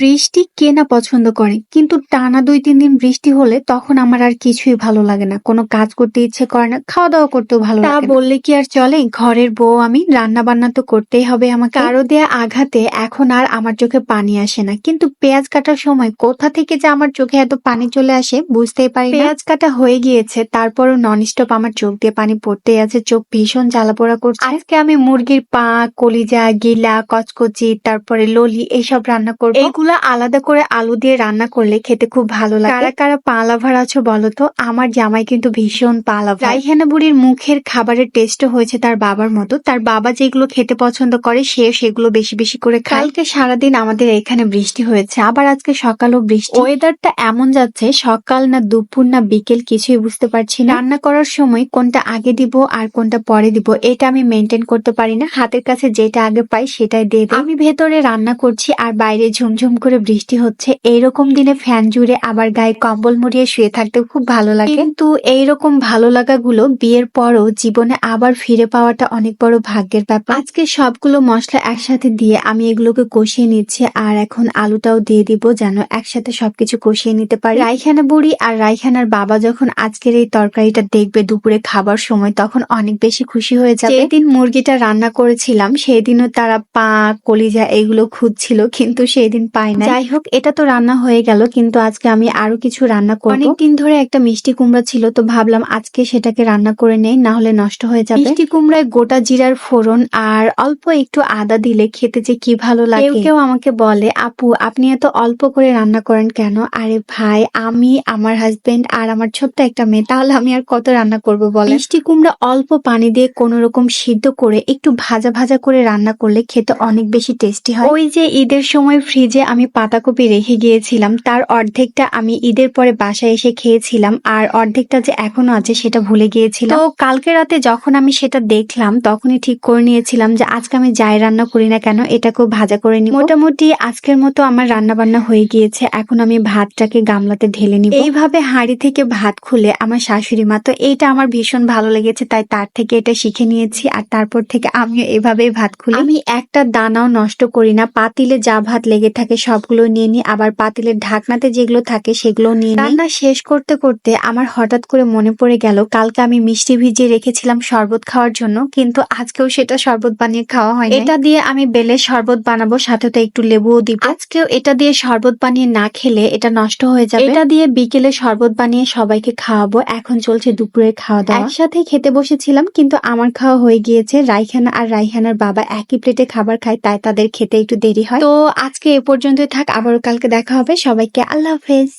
বৃষ্টি কে না পছন্দ করে? কিন্তু টানা দুই তিন দিন বৃষ্টি হলে তখন আমার আর কিছুই ভালো লাগে না। কোনো কাজ করতে ইচ্ছে করে না খাওয়া দাওয়া করতেও ভালো তা বললে কি আর চলে? ঘরের বউ আমি রান্না বান্না তো করতেই হবে আমাকে। আরও দেয়া আঘাতে এখন আর আমার চোখে পানি আসে না। কিন্তু পেঁয়াজ কাটার সময় কোথা থেকে যে আমার চোখে এত পানি চলে আসে বুঝতেই পারি পেঁয়াজ কাটা হয়ে গিয়েছে তারপরও নন স্টপ আমার চোখ দিয়ে পানি পড়তেই আছে চোখ ভীষণ জ্বালাপোড়া করছে। আজকে আমি মুরগির পা কলিজা গিলা কচকচি তারপরে ললি এইসব রান্না করব। এগুলা আলাদা করে আলু দিয়ে রান্না করলে খেতে খুব ভালো লাগে। কারা কারা পা লাভার আছো বলো তো? আমার জামাই কিন্তু ভীষণ পা লাভার রাইহানা বুড়ির মুখের খাবারের টেস্টও হয়েছে তার বাবার মতো। তার বাবা যেগুলো খেতে পছন্দ করে, সে সেগুলো বেশি বেশি করে কালকে সারাদিন আমাদের এখানে বৃষ্টি হয়েছে। আবার আজকে সকালও বৃষ্টি। ওয়েদারটা এমন যাচ্ছে, সকাল না দুপুর না বিকেল কিছুই বুঝতে পারছি না। রান্না করার সময় কোনটা আগে দিব আর কোনটা পরে দিব, এটা আমি মেনটেন করতে পারি না। হাতের কাছে যেটা আগে পাই সেটাই দিয়ে আমি ভেতরে রান্না করছি আর বাইরে ঝুমঝুম করে বৃষ্টি হচ্ছে, এইরকম দিনে ফ্যান জুড়ে আবার গায়ে কম্বল মুড়িয়ে শুয়ে থাকতে খুব ভালো লাগে। কিন্তু এইরকম ভালো লাগাগুলো বিয়ের পরও জীবনে আবার ফিরে পাওয়াটা অনেক বড় ভাগ্যের ব্যাপার। আজকে সবগুলো মশলা একসাথে দিয়ে আমি এগুলোকে কষিয়ে নিচ্ছি আর এখন আলুটাও দিয়ে দিব যেন একসাথে সবকিছু কষিয়ে নিতে পারি। রাইখানা বুড়ি আর রাইখানার বাবা যখন আজকের এই তরকারিটা দেখবে দুপুরে খাবার সময়, তখন অনেক বেশি খুশি হয়ে যাবে। যেদিন মুরগিটা রান্না করেছিলাম সেই দিনও তারা পা, কলিজা এগুলো খুঁজছিল, কিন্তু সেই দিন পাই না যাই হোক এটা তো রান্না হয়ে গেল কিন্তু আজকে আমি আরও কিছু রান্না করব। অনেকদিন ধরে একটা মিষ্টি কুমড়া ছিল তো ভাবলাম আজকে সেটাকে রান্না করে নেই না হলে নষ্ট হয়ে যাবে। মিষ্টি কুমড়ায় গোটা জিরার ফোড়ন আর অল্প একটু আদা দিলে খেতে যে কি ভালো লাগে। কেউ কেউ আমাকে বলে আপু আপনি এত অল্প করে রান্না করেন কেন? আরে ভাই আমি আমার হাজবেন্ড আর আমার ছোট্ট একটা মেয়ে তাহলে আমি আর কত রান্না করব বলে মিষ্টি কুমড়া অল্প পানি দিয়ে কোন রকম সিদ্ধ করে একটু ভাজা ভাজা করে রান্না করলে খেতে অনেক বেশি টেস্টি হয়। ওই যে ঈদের সময় ফ্রিজে আমি পাতাকপি রেখে গিয়েছিলাম, তার অর্ধেকটা আমি ঈদের পরে বাসায় এসে খেয়েছিলাম, আর অর্ধেকটা যে এখনও আছে সেটা ভুলে গিয়েছিলাম। তো কালকে রাতে যখন আমি সেটা দেখলাম, তখনই ঠিক করে নিয়েছিলাম যে আজকে আমি যাই রান্না করি না কেন এটাকেও ভাজা করে নিই মোটামুটি আজকের মতো আমার রান্না বান্না হয়ে গিয়েছে, এখন আমি ভাতটাকে গামলাতে ঢেলে নিব। এইভাবে হাঁড়ি থেকে ভাত খুলে আমার শাশুড়ি মা, তো এইটা আমার ভীষণ ভালো লেগেছে, তাই তার থেকে এটা শিখে নিয়েছি, আর তারপর থেকে আমিও এভাবেই ভাত খুলি। আমি একটা দানাও নষ্ট করি না, পাতিলে যা ভাত লেগে থাকে সবগুলো নিয়ে নিই আবার পাতিলের ঢাকনাতে যেগুলো থাকে সেগুলো নিয়ে রান্না শেষ করতে করতে আমার হঠাৎ করে মনে পড়ে গেল কালকে আমি মিষ্টি ভিজিয়ে রেখেছিলাম শরবত খাওয়ার জন্য কিন্তু আজকেও সেটা শরবত বানিয়ে খাওয়া হয় এটা দিয়ে আমি বেলে শরবত বানাবো সাথে তো একটু লেবুও দিব। আজকেও এটা দিয়ে শরবত বানিয়ে না খেলে এটা নষ্ট হয়ে যাবে। এটা দিয়ে বিকেলে শরবত বানিয়ে সবাইকে খাওয়াবো এখন চলছে দুপুরে খাওয়া দাওয়া একসাথে খেতে বসেছিলাম কিন্তু আমার খাওয়া হয়ে গিয়েছে রাইখানা আর রাইহানার বাবা একই প্লেটে খাবার খায় তাই তাদের খেতে একটু দেরি হয়। তো আজকে এ পর্যন্তই থাক আবারও কালকে দেখা হবে। সবাইকে আল্লাহ হাফেজ।